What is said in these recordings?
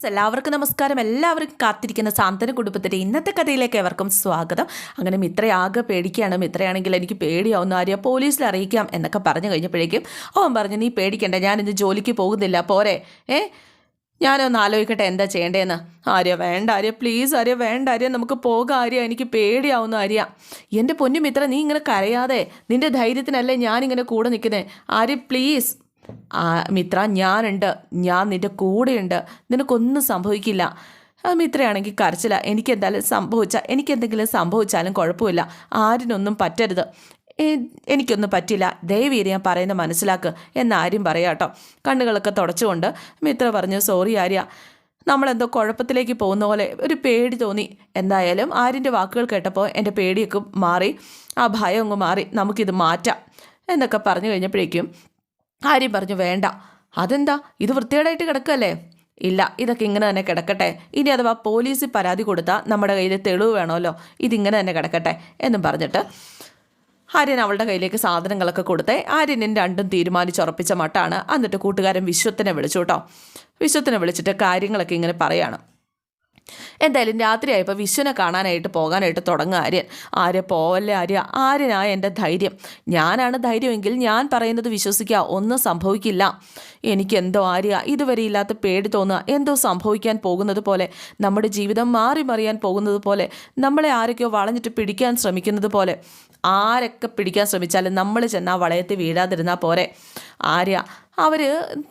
എല്ലാവർക്കും നമസ്കാരം. എല്ലാവർക്കും കാത്തിരിക്കുന്ന സാന്ത്വന കുടുംബത്തിന്റെ ഇന്നത്തെ കഥയിലേക്ക് എവർക്കും സ്വാഗതം. അങ്ങനെ മിത്രയാകെ പേടിക്കുകയാണ്. മിത്രയാണെങ്കിൽ എനിക്ക് പേടിയാവുന്ന. ആര്യ പോലീസിൽ അറിയിക്കാം എന്നൊക്കെ പറഞ്ഞു കഴിഞ്ഞപ്പോഴേക്കും അവൻ പറഞ്ഞു നീ പേടിക്കണ്ട. ഞാനിന്ന് ജോലിക്ക് പോകുന്നില്ല. പോരെ. ഏ? ഞാനൊന്ന് ആലോചിക്കട്ടെ. എന്താ ചെയ്യേണ്ടതെന്ന് ആര്യ വേണ്ട ആര്യ. പ്ലീസ് ആര്യ വേണ്ട ആര്യ. നമുക്ക് പോകാം ആര്യ. എനിക്ക് പേടിയാവുന്ന ആര്യ. എന്റെ പൊന്നു മിത്ര നീ ഇങ്ങനെ കരയാതെ നിന്റെ ധൈര്യത്തിനല്ലേ ഞാനിങ്ങനെ കൂടെ നിൽക്കുന്നത് ആര്യ പ്ലീസ്. ആ മിത്ര ഞാനുണ്ട്. ഞാൻ നിന്റെ കൂടെയുണ്ട്. നിനക്കൊന്നും സംഭവിക്കില്ല. മിത്രയാണെങ്കിൽ കരച്ചില്ല. എനിക്ക് എന്തായാലും സംഭവിച്ചാൽ എനിക്കെന്തെങ്കിലും സംഭവിച്ചാലും കുഴപ്പമില്ല. ആരിനൊന്നും പറ്റരുത്. എനിക്കൊന്നും പറ്റില്ല. ദയവീര് ഞാൻ പറയുന്ന മനസ്സിലാക്ക് എന്ന് ആര്യം പറയാം കേട്ടോ. കണ്ണുകളൊക്കെ തുടച്ചുകൊണ്ട് മിത്ര പറഞ്ഞു സോറി ആര്യ. നമ്മളെന്തോ കുഴപ്പത്തിലേക്ക് പോകുന്ന പോലെ ഒരു പേടി തോന്നി. എന്തായാലും ആര്യന്റെ വാക്കുകൾ കേട്ടപ്പോൾ എന്റെ പേടിയൊക്കെ മാറി. ആ ഭയം അങ്ങ് മാറി. നമുക്കിത് മാറ്റാം. എന്നൊക്കെ പറഞ്ഞു കഴിഞ്ഞപ്പോഴേക്കും ആര്യം പറഞ്ഞു വേണ്ട. അതെന്താ? ഇത് വൃത്തികേടായിട്ട് കിടക്കല്ലേ ഇല്ല ഇതൊക്കെ ഇങ്ങനെ തന്നെ കിടക്കട്ടെ. ഇനി അഥവാ പോലീസിൽ പരാതി കൊടുത്താൽ നമ്മുടെ കയ്യിൽ തെളിവ് വേണമല്ലോ. ഇതിങ്ങനെ തന്നെ കിടക്കട്ടെ. എന്നും പറഞ്ഞിട്ട് ആര്യൻ അവളുടെ കയ്യിലേക്ക് സാധനങ്ങളൊക്കെ കൊടുത്തേ. ആര്യനും രണ്ടും തീരുമാനിച്ചുറപ്പിച്ച മട്ടാണ്. എന്നിട്ട് കൂട്ടുകാരൻ വിശ്വത്തിനെ വിളിച്ചു കേട്ടോ. വിശ്വത്തിനെ വിളിച്ചിട്ട് കാര്യങ്ങളൊക്കെ ഇങ്ങനെ പറയാണ്. എന്തായാലും രാത്രിയായപ്പോൾ വിശ്വനെ കാണാനായിട്ട് പോകാനായിട്ട് തുടങ്ങുക ആര്യൻ. ആര്യ പോവല്ലേ ആര്യ? ആര്യനായ എന്റെ ധൈര്യം. ഞാനാണ് ധൈര്യമെങ്കിൽ ഞാൻ പറയുന്നത് വിശ്വസിക്കുക. ഒന്നും സംഭവിക്കില്ല. എനിക്കെന്തോ ആര്യ ഇതുവരെ ഇല്ലാത്ത പേടി തോന്നുക. എന്തോ സംഭവിക്കാൻ പോകുന്നത് പോലെ നമ്മുടെ ജീവിതം മാറി മറിയാൻ പോകുന്നത് പോലെ നമ്മളെ ആരൊക്കെയോ വളഞ്ഞിട്ട് പിടിക്കാൻ ശ്രമിക്കുന്നത് പോലെ. ആരൊക്കെ പിടിക്കാൻ ശ്രമിച്ചാലും നമ്മൾ ചെന്നാൽ വളയത്തിൽ വീഴാതിരുന്നാൽ പോരെ. ആര്യ അവർ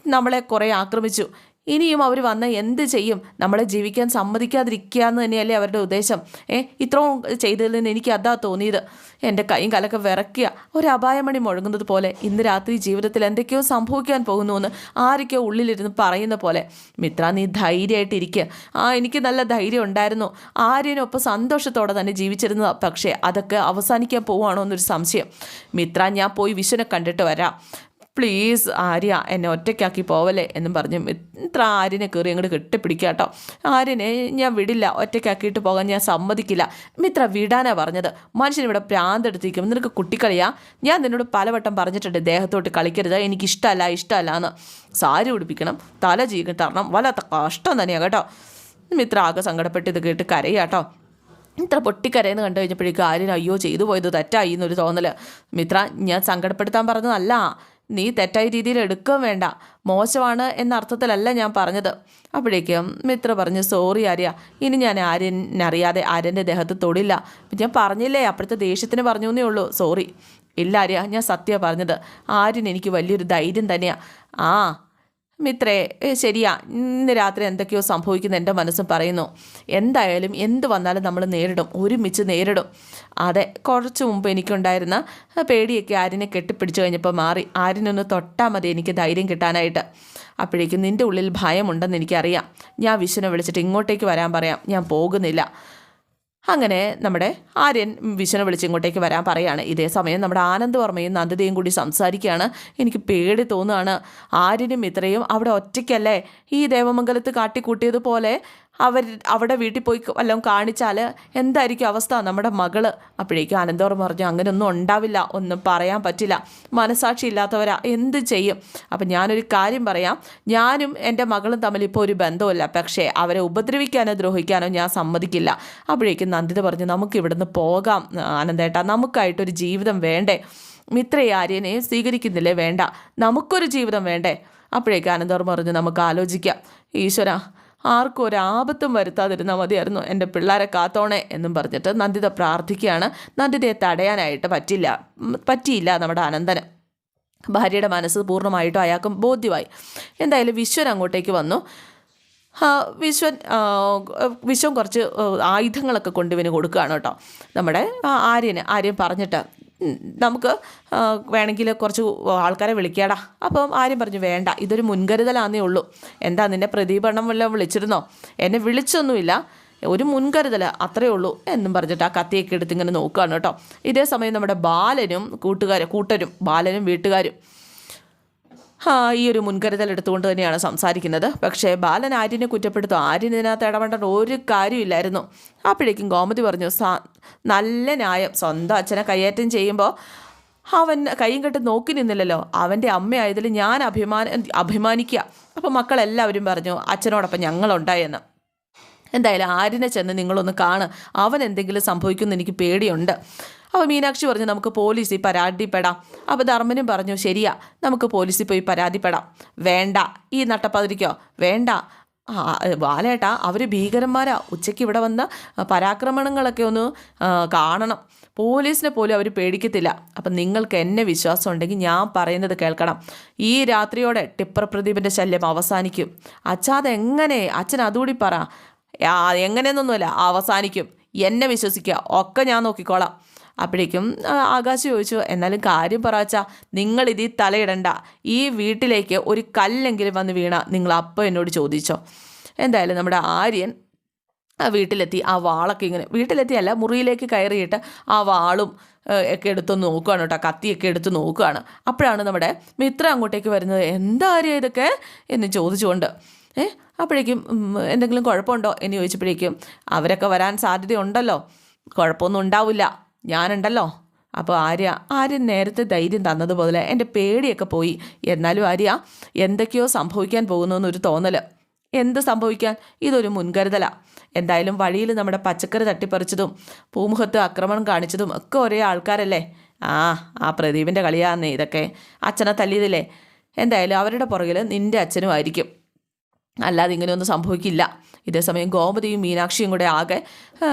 നമ്മളെ കുറേ ആക്രമിച്ചു. ഇനിയും അവർ വന്ന് എന്ത് ചെയ്യും? നമ്മളെ ജീവിക്കാൻ സമ്മതിക്കാതിരിക്കുക എന്ന് തന്നെയല്ലേ അവരുടെ ഉദ്ദേശം. ഏ ഇത്രയും ചെയ്തതിൽ നിന്ന് എനിക്ക് അതാ തോന്നിയത്. എന്റെ കൈയും കലക്കെ വിറക്കുക ഒരു അപായമണി മുഴങ്ങുന്നത് പോലെ ഇന്ന് രാത്രി ജീവിതത്തിൽ എന്തൊക്കെയോ സംഭവിക്കാൻ പോകുന്നു എന്ന് ആരൊക്കെയോ ഉള്ളിലിരുന്ന് പറയുന്ന പോലെ. മിത്ര നീ ധൈര്യമായിട്ടിരിക്കുക ആ എനിക്ക് നല്ല ധൈര്യം ഉണ്ടായിരുന്നു. ആര്യനൊപ്പം സന്തോഷത്തോടെ തന്നെ ജീവിച്ചിരുന്നത്. പക്ഷേ അതൊക്കെ അവസാനിക്കാൻ പോവുകയാണോ എന്നൊരു സംശയം. മിത്ര ഞാൻ പോയി വിശ്വനെ കണ്ടിട്ട് വരാം. പ്ലീസ് ആര്യ എന്നെ ഒറ്റയ്ക്കാക്കി പോവല്ലേ എന്നും പറഞ്ഞു ഇത്ര ആര്യനെ കയറി അങ്ങോട്ട് കെട്ടിപ്പിടിക്കുക കേട്ടോ ആര്യനെ ഞാൻ വിടില്ല ഒറ്റയ്ക്കാക്കിയിട്ട് പോകാൻ ഞാൻ സമ്മതിക്കില്ല. മിത്ര വിടാനാ പറഞ്ഞത്. മനുഷ്യനിവിടെ പ്രാന്തെടുത്തിരിക്കും. നിനക്ക് കുട്ടിക്കളിയാ? ഞാൻ നിന്നോട് പലവട്ടം പറഞ്ഞിട്ടുണ്ട് ദേഹത്തോട്ട് കളിക്കരുത്. എനിക്ക് ഇഷ്ടമല്ല എന്ന്. സാരി ഉടുപ്പിക്കണം തല ചീകി തരണം വല്ലാത്ത കഷ്ടം തന്നെയാണ് കേട്ടോ. മിത്ര ആകെ സങ്കടപ്പെട്ട് ഇത് കേട്ട് കരയാട്ടോ. ഇത്ര പൊട്ടിക്കരയെന്ന് കണ്ടു കഴിഞ്ഞപ്പോഴേക്കും ആര്യൻ അയ്യോ ചെയ്തു പോയത് തെറ്റായി എന്നൊരു തോന്നൽ മിത്ര ഞാൻ സങ്കടപ്പെടുത്താൻ പറഞ്ഞതല്ല. നീ തെറ്റായ രീതിയിൽ എടുക്കുകയും വേണ്ട. മോശമാണ് എന്ന അർത്ഥത്തിലല്ല ഞാൻ പറഞ്ഞത്. അപ്പോഴേക്കും മിത്ര പറഞ്ഞു സോറി ആര്യ ഇനി ഞാൻ ആര്യനറിയാതെ ആര്യന്റെ ദേഹത്ത് തൊടില്ല. ഞാൻ പറഞ്ഞില്ലേ അപ്പോഴത്തെ ദേഷ്യത്തിന് പറഞ്ഞു എന്നേ ഉള്ളൂ. സോറി ഇല്ല ആര്യ ഞാൻ സത്യ പറഞ്ഞത്. ആര്യൻ എനിക്ക് വലിയൊരു ധൈര്യം തന്നെയാണ് ആ മിത്രേ ശരിയാ. ഇന്ന് രാത്രി എന്തൊക്കെയോ സംഭവിക്കുന്ന എന്റെ മനസ്സ് പറയുന്നു. എന്തായാലും എന്ത് വന്നാലും നമ്മൾ നേരിടും. ഒരുമിച്ച് നേരിടും. അതെ കുറച്ച് മുമ്പ് എനിക്കുണ്ടായിരുന്ന പേടിയൊക്കെ ആരിനെ കെട്ടിപ്പിടിച്ചു കഴിഞ്ഞപ്പോൾ മാറി. ആരിനൊന്ന് തൊട്ടാൽ മതി എനിക്ക് ധൈര്യം കിട്ടാനായിട്ട്. അപ്പോഴേക്കും നിന്റെ ഉള്ളിൽ ഭയമുണ്ടെന്ന് എനിക്കറിയാം. ഞാൻ വിശ്വനെ വിളിച്ചിട്ട് ഇങ്ങോട്ടേക്ക് വരാൻ പറയാം. ഞാൻ പോകുന്നില്ല. അങ്ങനെ നമ്മുടെ ആര്യൻ വിശ്വനെ വിളിച്ച് ഇങ്ങോട്ടേക്ക് വരാൻ പറയാണ്. ഇതേ സമയം നമ്മുടെ ആനന്ദവർമ്മയും നന്ദിതയും കൂടി സംസാരിക്കുകയാണ്. എനിക്ക് പേടി തോന്നുകയാണ്. ആര്യനും ഇത്രയും അവിടെ ഒറ്റയ്ക്കല്ലേ? ഈ ദേവമംഗലത്ത് കാട്ടിക്കൂട്ടിയതുപോലെ അവർ അവിടെ വീട്ടിൽ പോയി വല്ലതും കാണിച്ചാൽ എന്തായിരിക്കും അവസ്ഥ? നമ്മുടെ മകൾ. അപ്പോഴേക്കും ആനന്ദവർമ്മ പറഞ്ഞു അങ്ങനെയൊന്നും ഉണ്ടാവില്ല. ഒന്നും പറയാൻ പറ്റില്ല. മനസാക്ഷി ഇല്ലാത്തവരാ. എന്ത് ചെയ്യും? അപ്പം ഞാനൊരു കാര്യം പറയാം. ഞാനും എന്റെ മകളും തമ്മിൽ ഇപ്പോൾ ഒരു ബന്ധമില്ല പക്ഷേ അവരെ ഉപദ്രവിക്കാനോ ദ്രോഹിക്കാനോ ഞാൻ സമ്മതിക്കില്ല. അപ്പോഴേക്കും നന്ദിത പറഞ്ഞു നമുക്ക് ഇവിടുന്ന് പോകാം ആനന്ദേട്ടാ നമുക്കായിട്ടൊരു ജീവിതം വേണ്ടേ? മിത്രയെ ആര്യനെ സ്വീകരിക്കുന്നില്ലേ? വേണ്ട. നമുക്കൊരു ജീവിതം വേണ്ടേ? അപ്പോഴേക്കും ആനന്ദവർമ്മ പറഞ്ഞു നമുക്ക് ആലോചിക്കാം. ഈശ്വര ആർക്കും ഒരു ആപത്തും വരുത്താതിരുന്നാൽ മതിയായിരുന്നു എന്റെ പിള്ളേരെ കാത്തോണേ എന്നും പറഞ്ഞിട്ട് നന്ദിത പ്രാർത്ഥിക്കുകയാണ്. നന്ദിതയെ തടയാനായിട്ട് പറ്റില്ല. പറ്റിയില്ല നമ്മുടെ അനന്തന്. ഭാര്യയുടെ മനസ്സ് പൂർണമായിട്ടും അയാൾക്കും ബോധ്യമായി. എന്തായാലും വിശ്വൻ അങ്ങോട്ടേക്ക് വന്നു. വിശ്വൻ വിശ്വം കുറച്ച് ആയുധങ്ങളൊക്കെ കൊണ്ടുവന്ന് കൊടുക്കുകയാണ് കേട്ടോ. നമ്മുടെ ആര്യന് ആര്യൻ പറഞ്ഞിട്ട് നമുക്ക് വേണമെങ്കിൽ കുറച്ച് ആൾക്കാരെ വിളിക്കാടാ. അപ്പം ആരും പറഞ്ഞു വേണ്ട ഇതൊരു മുൻകരുതലാന്നേ ഉള്ളൂ. എന്താ നിന്നെ പ്രദീപണ്ണം വല്ലതും വിളിച്ചിരുന്നോ? എന്നെ വിളിച്ചൊന്നുമില്ല. ഒരു മുൻകരുതൽ അത്രയേ ഉള്ളൂ എന്നും പറഞ്ഞിട്ട് ആ കത്തിയൊക്കെ എടുത്ത് ഇങ്ങനെ നോക്കുകയാണ് കേട്ടോ. ഇതേ സമയം നമ്മുടെ ബാലനും കൂട്ടുകാരും കൂട്ടരും ബാലനും വീട്ടുകാരും ഈ ഒരു മുൻകരുതൽ എടുത്തുകൊണ്ട് തന്നെയാണ് സംസാരിക്കുന്നത്. പക്ഷേ ബാലൻ ആര്യനെ കുറ്റപ്പെടുത്തും. ആര്യൻ ഇതിനകത്ത് ഇടപെടേണ്ട ഒരു കാര്യമില്ലായിരുന്നു അപ്പോഴേക്കും ഗോമതി പറഞ്ഞു നല്ല ന്യായം. സ്വന്തം അച്ഛനെ കയ്യേറ്റം ചെയ്യുമ്പോൾ അവൻ കൈയും കെട്ട് നോക്കി നിന്നില്ലല്ലോ. അവന്റെ അമ്മയായതിൽ ഞാൻ അഭിമാന അഭിമാനിക്കുക. അപ്പോൾ മക്കളെല്ലാവരും പറഞ്ഞു അച്ഛനോടൊപ്പം ഞങ്ങളുണ്ടായെന്ന് എന്തായാലും ആരിനെ ചെന്ന് നിങ്ങളൊന്ന് കാണ്. അവൻ എന്തെങ്കിലും സംഭവിക്കുമെന്ന് എനിക്ക് പേടിയുണ്ട്. അപ്പോൾ മീനാക്ഷി പറഞ്ഞു നമുക്ക് പോലീസിൽ പരാതിപ്പെടാം. അപ്പോൾ ധർമ്മനും പറഞ്ഞു ശരിയാ നമുക്ക് പോലീസിൽ പോയി പരാതിപ്പെടാം. വേണ്ട ഈ നട്ടപ്പതിരിക്കോ? വേണ്ട. ബാലേട്ടാ അവർ ഭീകരന്മാരാ. ഉച്ചയ്ക്ക് ഇവിടെ വന്ന പരാക്രമണങ്ങളൊക്കെ ഒന്ന് കാണണം. പോലീസിനെ പോലും അവർ പേടിക്കത്തില്ല. അപ്പം നിങ്ങൾക്ക് എന്നെ വിശ്വാസം ഉണ്ടെങ്കിൽ ഞാൻ പറയുന്നത് കേൾക്കണം. ഈ രാത്രിയോടെ ടിപ്പർ പ്രദീപിന്റെ ശല്യം അവസാനിക്കും. അച്ഛാ അതെങ്ങനെ അച്ഛൻ അതുകൂടി പറ. എങ്ങനെയെന്നൊന്നുമല്ല അവസാനിക്കും. എന്നെ വിശ്വസിക്കുക. ഒക്കെ ഞാൻ നോക്കിക്കോളാം. അപ്പോഴേക്കും ആകാശ് ചോദിച്ചു എന്നാലും കാര്യം പറച്ചാ നിങ്ങൾ ഇതിൽ തലയിടണ്ട. ഈ വീട്ടിലേക്ക് ഒരു കല്ലെങ്കിലും വന്ന് വീണ നിങ്ങൾ അപ്പം എന്നോട് ചോദിച്ചോ. എന്തായാലും നമ്മുടെ ആര്യൻ ആ വീട്ടിലെത്തി. ആ വാളൊക്കെ ഇങ്ങനെ വീട്ടിലെത്തിയല്ല മുറിയിലേക്ക് കയറിയിട്ട് ആ വാളും ഒക്കെ എടുത്ത് നോക്കുകയാണ് കേട്ടോ കത്തിയൊക്കെ എടുത്ത് നോക്കുകയാണ് അപ്പോഴാണ് നമ്മുടെ മിത്ര അങ്ങോട്ടേക്ക് വരുന്നത്. എന്താ ആര്യ ഇതൊക്കെ? എന്ന് ചോദിച്ചുകൊണ്ട് ഏ അപ്പോഴേക്കും എന്തെങ്കിലും കുഴപ്പമുണ്ടോ? എന്ന് ചോദിച്ചപ്പോഴേക്കും അവരൊക്കെ വരാൻ സാധ്യതയുണ്ടല്ലോ. കുഴപ്പമൊന്നും ഉണ്ടാവില്ല. ഞാനുണ്ടല്ലോ. അപ്പോൾ ആര്യ ആര്യൻ നേരത്തെ ധൈര്യം തന്നതുപോലെ എന്റെ പേടിയൊക്കെ പോയി. എന്നാലും ആര്യ എന്തൊക്കെയോ സംഭവിക്കാൻ പോകുന്നു എന്നൊരു തോന്നൽ എന്ത് സംഭവിക്കാൻ? ഇതൊരു മുൻകരുതലാണ് എന്തായാലും വഴിയിൽ നമ്മുടെ പച്ചക്കറി തട്ടിപ്പറിച്ചതും പൂമുഖത്ത് ആക്രമണം കാണിച്ചതും ഒക്കെ ഒരേ ആൾക്കാരല്ലേ? ആ ആ പ്രദീപിന്റെ കളിയാന്നേ ഇതൊക്കെ. അച്ഛനെ തല്ലിയതില്ലേ? എന്തായാലും അവരുടെ പുറകിൽ നിന്റെ അച്ഛനും ആയിരിക്കും. അല്ലാതെ ഇങ്ങനെയൊന്നും സംഭവിക്കില്ല. ഇതേസമയം ഗോമതിയും മീനാക്ഷിയും കൂടെ ആകെ ആ,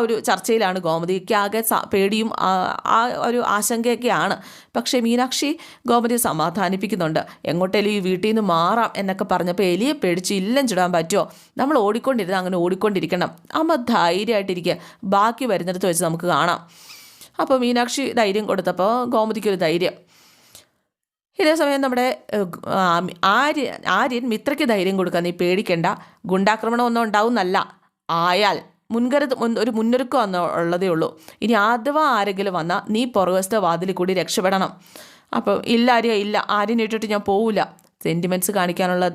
ഒരു ചർച്ചയിലാണ് ഗോമതിക്ക് ആകെ പേടിയും ആ ഒരു ആശങ്കയൊക്കെയാണ്. പക്ഷേ മീനാക്ഷി ഗോമതിയെ സമാധാനിപ്പിക്കുന്നുണ്ട്. എങ്ങോട്ടേലും ഈ വീട്ടിൽ നിന്ന് മാറാം എന്നൊക്കെ പറഞ്ഞപ്പോൾ എലിയെ പേടിച്ച് ഇല്ലം ചുടാൻ പറ്റുമോ നമ്മൾ ഓടിക്കൊണ്ടിരുന്ന അങ്ങനെ ഓടിക്കൊണ്ടിരിക്കണം. അമ്മ ധൈര്യമായിട്ടിരിക്കുക ബാക്കി വരുന്നിടത്ത് വെച്ച് നമുക്ക് കാണാം. അപ്പോൾ മീനാക്ഷി ധൈര്യം കൊടുത്തപ്പോൾ ഗോമതിക്കൊരു ധൈര്യം. ഇതേ സമയം നമ്മുടെ ആര്യ ആര്യൻ മിത്രയ്ക്ക് ധൈര്യം കൊടുക്കാൻ നീ പേടിക്കേണ്ട. ഗുണ്ടാക്രമണം ഒന്നും ഉണ്ടാവുന്നല്ല. ആയാൽ മുൻകരുത് ഒരു മുന്നൊരുക്കം എന്ന് ഉള്ളതേ ഉള്ളൂ. ഇനി അഥവാ ആരെങ്കിലും വന്നാൽ നീ പുറകുവശത്തെ വാതിലിൽ കൂടി രക്ഷപ്പെടണം. അപ്പോൾ ഇല്ല ആര്യ ഇല്ല. ആര്യനെ ഇട്ടിട്ട് ഞാൻ പോവില്ല സെന്റിമെന്റ്സ് കാണിക്കാനുള്ള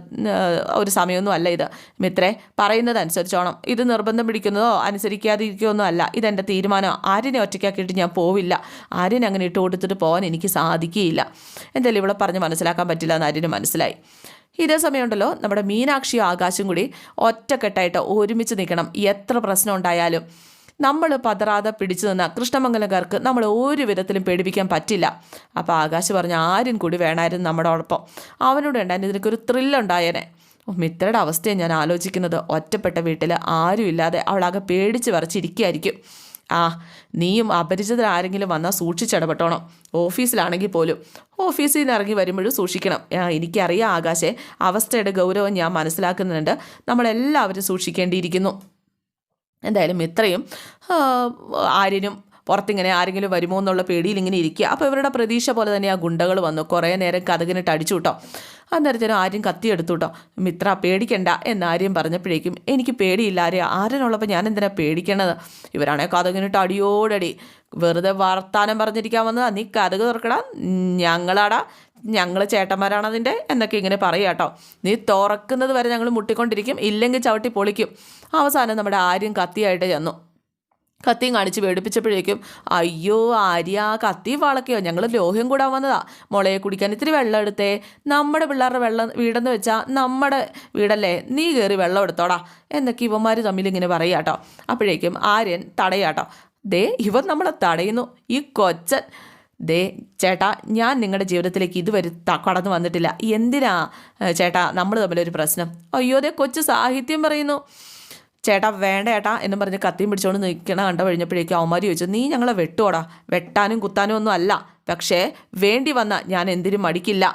ഒരു സമയമൊന്നും അല്ല ഇത്. മിത്രേ പറയുന്നത് അനുസരിച്ചോണം ഇത് നിർബന്ധം പിടിക്കുന്നതോ അനുസരിക്കാതിരിക്കുകയൊന്നും അല്ല. ഇതെന്റെ തീരുമാനം. ആര്യനെ ഒറ്റയ്ക്കാക്കിയിട്ട് ഞാൻ പോവില്ല. ആര്യനെ അങ്ങനെ ഇട്ട് കൊടുത്തിട്ട് പോകാൻ എനിക്ക് സാധിക്കുകയില്ല. എന്തായാലും ഇവിടെ പറഞ്ഞ് മനസ്സിലാക്കാൻ പറ്റില്ല എന്ന് ആര്യന് മനസ്സിലായി. ഇതേ സമയമുണ്ടല്ലോ നമ്മുടെ മീനാക്ഷിയും ആകാശം കൂടി ഒറ്റക്കെട്ടായിട്ട് ഒരുമിച്ച് നിൽക്കണം. എത്ര പ്രശ്നം ഉണ്ടായാലും. നമ്മൾ പതറാതെ പിടിച്ചു നിന്ന കൃഷ്ണമംഗലക്കാർക്ക് നമ്മൾ ഒരു വിധത്തിലും പേടിപ്പിക്കാൻ പറ്റില്ല. അപ്പോൾ ആകാശ് പറഞ്ഞ ആരും കൂടി വേണമായിരുന്നു നമ്മുടെ ഒപ്പം. അവനോട് ഉണ്ടായിരുന്നു ഇതിനൊക്കെ ത്രില്ലുണ്ടായേനെ മിത്രയുടെ അവസ്ഥയാണ് ഞാൻ ആലോചിക്കുന്നത്. ഒറ്റപ്പെട്ട വീട്ടിൽ ആരും ആരുമില്ലാതെ അവളാകെ പേടിച്ച് വരച്ചിരിക്കുകയായിരിക്കും ആ നീയും അപരിചിതർ ആരെങ്കിലും വന്നാൽ സൂക്ഷിച്ചിടപെട്ടോണം ഓഫീസിലാണെങ്കിൽ പോലും. ഓഫീസിൽ നിന്ന് ഇറങ്ങി വരുമ്പോഴും സൂക്ഷിക്കണം. എനിക്കറിയാം ആകാശേ അവസ്ഥയുടെ ഗൗരവം ഞാൻ മനസ്സിലാക്കുന്നുണ്ട്. നമ്മളെല്ലാവരും സൂക്ഷിക്കേണ്ടിയിരിക്കുന്നു. എന്തായാലും ഇത്രയും ആര്യനും പുറത്തിങ്ങനെ ആരെങ്കിലും വരുമോ എന്നുള്ള പേടിയിൽ ഇങ്ങനെ ഇരിക്കുക. അപ്പോൾ ഇവരുടെ പ്രതീക്ഷ പോലെ തന്നെ ആ ഗുണ്ടകൾ വന്നു. കുറേ നേരം കഥകിനിട്ട് അടിച്ചു കേട്ടോ അന്നേരത്തേനും ആര്യം കത്തിയെടുത്തു കേട്ടോ മിത്ര പേടിക്കണ്ട എന്ന് ആര്യം പറഞ്ഞപ്പോഴേക്കും എനിക്ക് പേടിയില്ല ആര്യ. ആര്യനുള്ളപ്പോൾ ഞാൻ എന്തിനാ പേടിക്കണത്? ഇവരാണെ കഥകിനിട്ട് അടിയോടടി. വെറുതെ വർത്താനം പറഞ്ഞിരിക്കാൻ വന്നതാ. നീ കഥക് തുറക്കടാ. ഞങ്ങളാടാ. ഞങ്ങൾ ചേട്ടന്മാരാണ് അതിന്റെ എന്നൊക്കെ ഇങ്ങനെ പറയുക കേട്ടോ. നീ തുറക്കുന്നത് വരെ ഞങ്ങൾ മുട്ടിക്കൊണ്ടിരിക്കും ഇല്ലെങ്കിൽ ചവിട്ടി പൊളിക്കും. അവസാനം നമ്മുടെ ആര്യം കത്തിയായിട്ട് ചെന്നു. കത്തിയും കാണിച്ച് പേടിപ്പിച്ചപ്പോഴേക്കും അയ്യോ ആര്യ കത്തി വളക്കയോ ഞങ്ങൾ ലോഹ്യം കൂടാൻ വന്നതാ. മുളയെ കുടിക്കാൻ ഇത്തിരി വെള്ളം എടുത്തേ. നമ്മുടെ പിള്ളേരുടെ വെള്ളം വീടെന്ന് വെച്ചാൽ നമ്മുടെ വീടല്ലേ? നീ കയറി വെള്ളം എടുത്തോടാ. എന്നൊക്കെ ഇവന്മാർ തമ്മിൽ ഇങ്ങനെ പറയുക കേട്ടോ. അപ്പോഴേക്കും ആര്യൻ തടയാട്ടോ ദേ ഇവൻ നമ്മളെ തടയുന്നു. ഈ കൊച്ചൻ ദേ ചേട്ടാ ഞാൻ നിങ്ങളുടെ ജീവിതത്തിലേക്ക് ഇതുവരെ കടന്നു വന്നിട്ടില്ല. എന്തിനാ ചേട്ടാ നമ്മൾ തമ്മിലൊരു പ്രശ്നം? അയ്യോ ദേ കൊച്ചു സാഹിത്യം പറയുന്നു. ചേട്ടാ വേണ്ട ചേട്ടാ എന്നും പറഞ്ഞ് കത്തിയും പിടിച്ചുകൊണ്ട് നിൽക്കണ കണ്ട കഴിഞ്ഞപ്പോഴേക്കും അവന്മാർ ചോദിച്ചു നീ ഞങ്ങളെ വെട്ടുവോടാ? വെട്ടാനും കുത്താനും ഒന്നും അല്ല. പക്ഷേ വേണ്ടി വന്ന ഞാൻ എന്തിനും മടിക്കില്ല.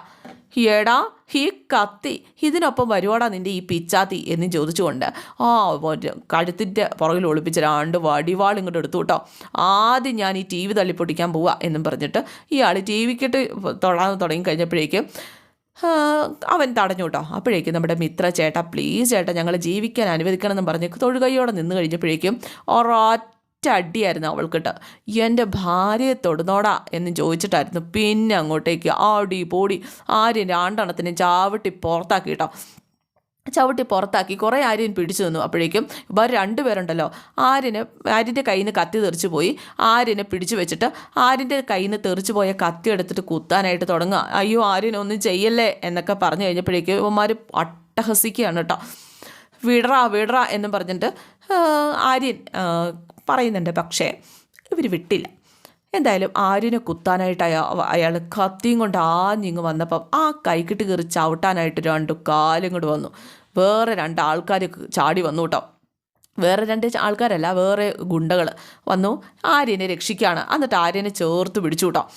എടാ ഈ കത്തി. ഇതിനൊപ്പം വരുവാടാ നിന്റെ ഈ പിച്ചാത്തി എന്ന് ചോദിച്ചുകൊണ്ട് ആ കഴുത്തിന്റെ പുറകിൽ ഒളിപ്പിച്ച രണ്ട് വടിവാൾ ഇങ്ങോട്ട് എടുത്തു കേട്ടോ. ആദ്യം ഞാൻ ഈ ടി വി തള്ളിപ്പൊട്ടിക്കാൻ പോവാ എന്നും പറഞ്ഞിട്ട് ഇയാൾ ടി വിക്കിട്ട് തൊടാൻ തുടങ്ങി കഴിഞ്ഞപ്പോഴേക്കും അവൻ തടഞ്ഞു കേട്ടോ. അപ്പോഴേക്കും നമ്മുടെ മിത്ര ചേട്ടാ പ്ലീസ് ചേട്ടാ ഞങ്ങൾ ജീവിക്കാൻ അനുവദിക്കണം എന്ന് പറഞ്ഞ് തൊഴുകൈയോടെ നിന്ന് കഴിഞ്ഞപ്പോഴേക്കും ഒരൊറ്റ അടിയായിരുന്നു അവൾക്കിട്ട്. എന്റെ ഭാര്യയെ തൊടുന്നോടാ എന്ന് ചോദിച്ചിട്ടായിരുന്നു. പിന്നെ അങ്ങോട്ടേക്ക് ആടി പോടി ആര്യന്റെ ആണ്ടണത്തിനെ ചാവട്ടി പുറത്താക്കി ചവിട്ടി പുറത്താക്കി കുറേ ആര്യൻ പിടിച്ചു നിന്നു. അപ്പോഴേക്കും ഇവർ രണ്ടുപേരുണ്ടല്ലോ. ആര്യന് ആര്യന്റെ കയ്യിൽ നിന്ന് കത്തി തെറിച്ചു പോയി. ആര്യനെ പിടിച്ചു വെച്ചിട്ട് ആര്യന്റെ കയ്യിൽ നിന്ന് തെറിച്ചു പോയ കത്തി എടുത്തിട്ട് കുത്താനായിട്ട് തുടങ്ങുക. അയ്യോ ആര്യനൊന്നും ചെയ്യല്ലേ എന്നൊക്കെ പറഞ്ഞു കഴിഞ്ഞപ്പോഴേക്കും ഇവന്മാർ അട്ടഹസിക്കുകയാണ് കേട്ടോ. വിടറാ വിടറാ എന്നും പറഞ്ഞിട്ട് ആര്യൻ പറയുന്നുണ്ട്. പക്ഷേ ഇവർ വിട്ടില്ല. എന്തായാലും ആര്യനെ കുത്താനായിട്ട് അയാ അയാൾ കത്തിയും കൊണ്ട് ആഞ്ഞിങ്ങ് വന്നപ്പം ആ കൈക്കിട്ട് കയറി ചവിട്ടാനായിട്ട് രണ്ട് കാലും കൂടെ വന്നു. വേറെ രണ്ട് ആൾക്കാർ ചാടി വന്നു കേട്ടോ. വേറെ രണ്ട് ആൾക്കാരല്ല വേറെ ഗുണ്ടകൾ വന്നു. ആര്യനെ രക്ഷിക്കുകയാണ് എന്നിട്ട് ആര്യനെ ചേർത്ത് പിടിച്ചു കേട്ടോ.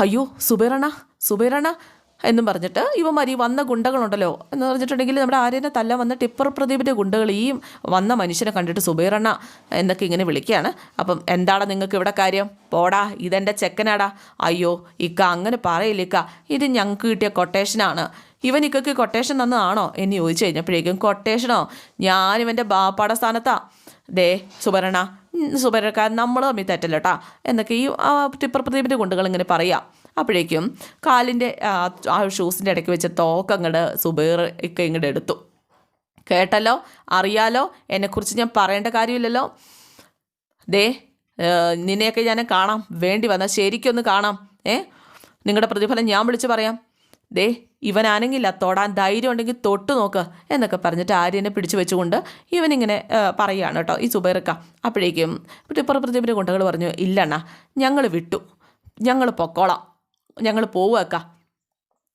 അയ്യോ സുബേറണ സുബേറണ എന്നും പറഞ്ഞിട്ട് ഇവന്മാർ ഈ വന്ന ഗുണ്ടകളുണ്ടല്ലോ എന്ന് പറഞ്ഞിട്ടുണ്ടെങ്കിൽ നമ്മുടെ ആര്യനെ തല്ല വന്ന ടിപ്പർ പ്രദീപിന്റെ ഗുണ്ടകൾ ഈ വന്ന മനുഷ്യനെ കണ്ടിട്ട് സുബൈറണ്ണ എന്നൊക്കെ ഇങ്ങനെ വിളിക്കുകയാണ്. അപ്പം എന്താണ് നിങ്ങൾക്ക് ഇവിടെ കാര്യം? പോടാ ഇതെന്റെ ചെക്കനാടാ. അയ്യോ ഇക്ക അങ്ങനെ പറയില്ല ഇക്ക. ഇത് ഞങ്ങൾക്ക് കിട്ടിയ കൊട്ടേഷനാണ് ഇവൻ ഇക്കക്ക് കൊട്ടേഷൻ തന്നതാണോ എന്ന് ചോദിച്ചു കഴിഞ്ഞപ്പോഴേക്കും കൊട്ടേഷനോ ഞാനിവന്റെ ബാപ്പാട സ്ഥാനത്താ ദേ സുബരണ സുബരക്കാരൻ നമ്മൾ തമ്മിൽ തെറ്റല്ലോട്ടാ എന്നൊക്കെ ഈ ടിപ്പർ പ്രദീപിന്റെ ഗുണ്ടുകൾ ഇങ്ങനെ പറയാം. അപ്പോഴേക്കും കാലിന്റെ ആ, ഷൂസിന്റെ ഇടയ്ക്ക് വെച്ച തോക്കങ്ങട് സുബൈർ ഒക്കെ ഇങ്ങോട്ട് എടുത്തു. കേട്ടല്ലോ? അറിയാലോ? എന്നെക്കുറിച്ച് ഞാൻ പറയേണ്ട കാര്യമില്ലല്ലോ? ദേ നിന്നെയൊക്കെ ഞാൻ കാണാം. വേണ്ടി വന്നാൽ ശരിക്കൊന്ന് കാണാം. ഏ? നിങ്ങളുടെ പ്രതിഫലം ഞാൻ വിളിച്ച് പറയാം. ദേ ഇവനാണെങ്കില്ല തൊടാൻ ധൈര്യം ഉണ്ടെങ്കിൽ തൊട്ട് നോക്ക് എന്നൊക്കെ പറഞ്ഞിട്ട് ആര്യനെ പിടിച്ചു വെച്ചുകൊണ്ട് ഇവനിങ്ങനെ പറയുകയാണ് കേട്ടോ ഈ സുബൈറക്ക. അപ്പോഴേക്കും പ്രതിപുറ പ്രതിഫല ഗുണ്ടകൾ പറഞ്ഞു ഇല്ലണ്ണ ഞങ്ങൾ വിട്ടു. ഞങ്ങൾ പൊക്കോളാം. ഞങ്ങൾ പോവുക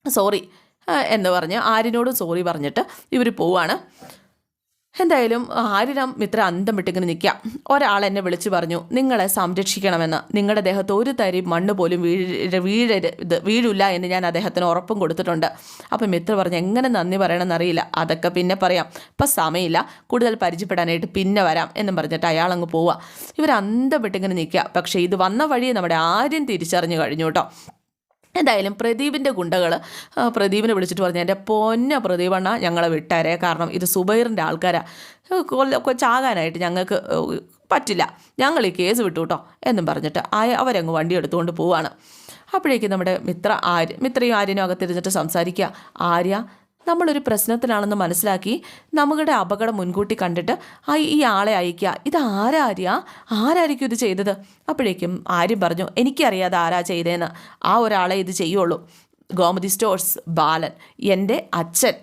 സോറി. എന്ന് പറഞ്ഞ് ആര്യനോടും സോറി പറഞ്ഞിട്ട് ഇവർ പോവാണ്. എന്തായാലും ആര്യനം മിത്ര അന്തം വിട്ടിങ്ങനെ നിൽക്കാം ഒരാൾ എന്നെ വിളിച്ചു പറഞ്ഞു നിങ്ങളെ സംരക്ഷിക്കണമെന്ന്. നിങ്ങളുടെ ദേഹത്ത് ഒരു തരി മണ്ണ് പോലും വീഴ വീഴരുത് വീഴില്ല എന്ന് ഞാൻ അദ്ദേഹത്തിന് ഉറപ്പും കൊടുത്തിട്ടുണ്ട്. അപ്പം മിത്ര പറഞ്ഞു എങ്ങനെ നന്ദി പറയണമെന്ന് അറിയില്ല അതൊക്കെ പിന്നെ പറയാം. ഇപ്പം സമയമില്ല. കൂടുതൽ പരിചയപ്പെടാനായിട്ട് പിന്നെ വരാം. എന്നും പറഞ്ഞിട്ട് അയാൾ അങ്ങ് പോവുക ഇവർ അന്തം വിട്ടിങ്ങനെ നിൽക്കുക പക്ഷേ ഇത് വന്ന വഴി നമ്മുടെ ആര്യം തിരിച്ചറിഞ്ഞു കഴിഞ്ഞു കേട്ടോ. എന്തായാലും പ്രദീപിന്റെ ഗുണ്ടകൾ പ്രദീപിനെ വിളിച്ചിട്ട് പറഞ്ഞു എന്റെ പൊന്ന പ്രദീപണ്ണ ഞങ്ങളെ വിട്ടാരേ. കാരണം ഇത് സുബൈറിന്റെ ആൾക്കാരാണ് കൊച്ചാകാനായിട്ട് ഞങ്ങൾക്ക് പറ്റില്ല. ഞങ്ങൾ ഈ കേസ് വിട്ടു കേട്ടോ എന്നും പറഞ്ഞിട്ട് ആയ അവരങ്ങ് വണ്ടി എടുത്തുകൊണ്ട് പോവാണ്. അപ്പോഴേക്കും നമ്മുടെ മിത്ര ആര്യ മിത്രയും ആര്യനും അകത്തിരുന്നിട്ട് സംസാരിക്കുക. ആര്യ നമ്മളൊരു പ്രശ്നത്തിലാണെന്ന് മനസ്സിലാക്കി നമ്മുടെ അപകടം മുൻകൂട്ടി കണ്ടിട്ട് ഈ ആളെ അയക്കുക ഇത് ആരാ ആര്യ? ആരായിരിക്കും ഇത് ചെയ്തത്? അപ്പോഴേക്കും ആര്യം പറഞ്ഞു എനിക്കറിയാതെ ആരാ ചെയ്തതെന്ന് ആ ഒരാളെ ഇത് ചെയ്യുള്ളൂ. ഗോമതി സ്റ്റോഴ്സ് ബാലൻ. എന്റെ അച്ഛൻ.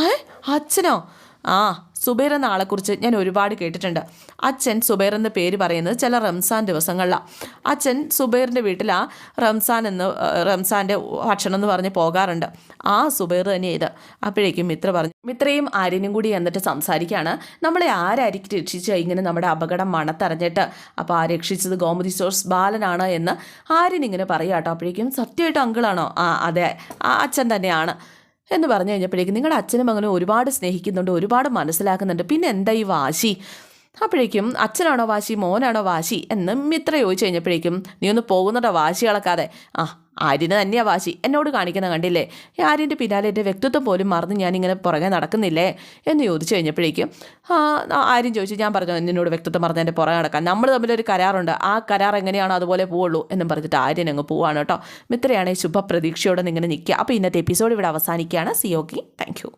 ഏ അച്ഛനോ? ആ സുബൈർ എന്ന ആളെക്കുറിച്ച് ഞാൻ ഒരുപാട് കേട്ടിട്ടുണ്ട്. അച്ഛൻ സുബൈർ എന്ന പേര് പറയുന്നത് ചില റംസാൻ ദിവസങ്ങളിലാണ് അച്ഛൻ സുബൈറിന്റെ വീട്ടിൽ ആ റംസാൻ എന്ന് റംസാന്റെ ഭക്ഷണം എന്ന് പറഞ്ഞ് പോകാറുണ്ട്. ആ സുബൈർ തന്നെ ഇത്. അപ്പോഴേക്കും മിത്ര പറഞ്ഞു മിത്രയും ആര്യനും കൂടി എന്നിട്ട് സംസാരിക്കുകയാണ് നമ്മളെ ആരായിരിക്കും രക്ഷിച്ച ഇങ്ങനെ നമ്മുടെ അപകടം മണത്തറിഞ്ഞിട്ട് അപ്പോൾ ആ രക്ഷിച്ചത് ഗോമതി സോഴ്സ് ബാലനാണ് എന്ന് ആര്യൻ ഇങ്ങനെ പറയാട്ടോ. അപ്പോഴേക്കും സത്യമായിട്ട് അങ്കിളാണോ? ആ അതെ. ആ അച്ഛൻ തന്നെയാണ്. എന്ന് പറഞ്ഞു കഴിഞ്ഞപ്പോഴേക്കും നിങ്ങളുടെ അച്ഛനും മകനും ഒരുപാട് സ്നേഹിക്കുന്നുണ്ട് ഒരുപാട് മനസ്സിലാക്കുന്നുണ്ട്. പിന്നെ എന്താ ഈ വാശി? അപ്പോഴേക്കും അച്ഛനാണോ വാശി മോനാണോ വാശി എന്ന് മിത്ര ചോദിച്ചു കഴിഞ്ഞപ്പോഴേക്കും നീ ഒന്ന് പോകുന്നുണ്ടോ വാശി കളക്കാതെ ആ ആര്യന് തന്നെയാ വാശി. എന്നോട് കാണിക്കുന്ന കണ്ടില്ലേ? ആര്യന്റെ പിന്നാലെ എന്റെ വ്യക്തിത്വം പോലും മറന്ന് ഞാനിങ്ങനെ പുറകെ നടക്കുന്നില്ലേ? എന്ന് ചോദിച്ചു കഴിഞ്ഞപ്പോഴേക്കും ആര്യം ചോദിച്ചു ഞാൻ പറഞ്ഞു നിന്നോട് വ്യക്തിത്വം മറന്ന് എന്റെ പുറകെ നടക്കാം നമ്മൾ തമ്മിലൊരു കരാറുണ്ട്. ആ കരാർ എങ്ങനെയാണോ അതുപോലെ പോവുള്ളൂ എന്നും പറഞ്ഞിട്ട് ആര്യൻ അങ്ങ് പോവാണ് കേട്ടോ. മിത്രയാണെങ്കിൽ ശുഭപ്രതീക്ഷയോടെ ഇങ്ങനെ നിൽക്കുക. അപ്പോൾ ഇന്നത്തെ എപ്പിസോഡ് ഇവിടെ അവസാനിക്കുകയാണ്. C okay thank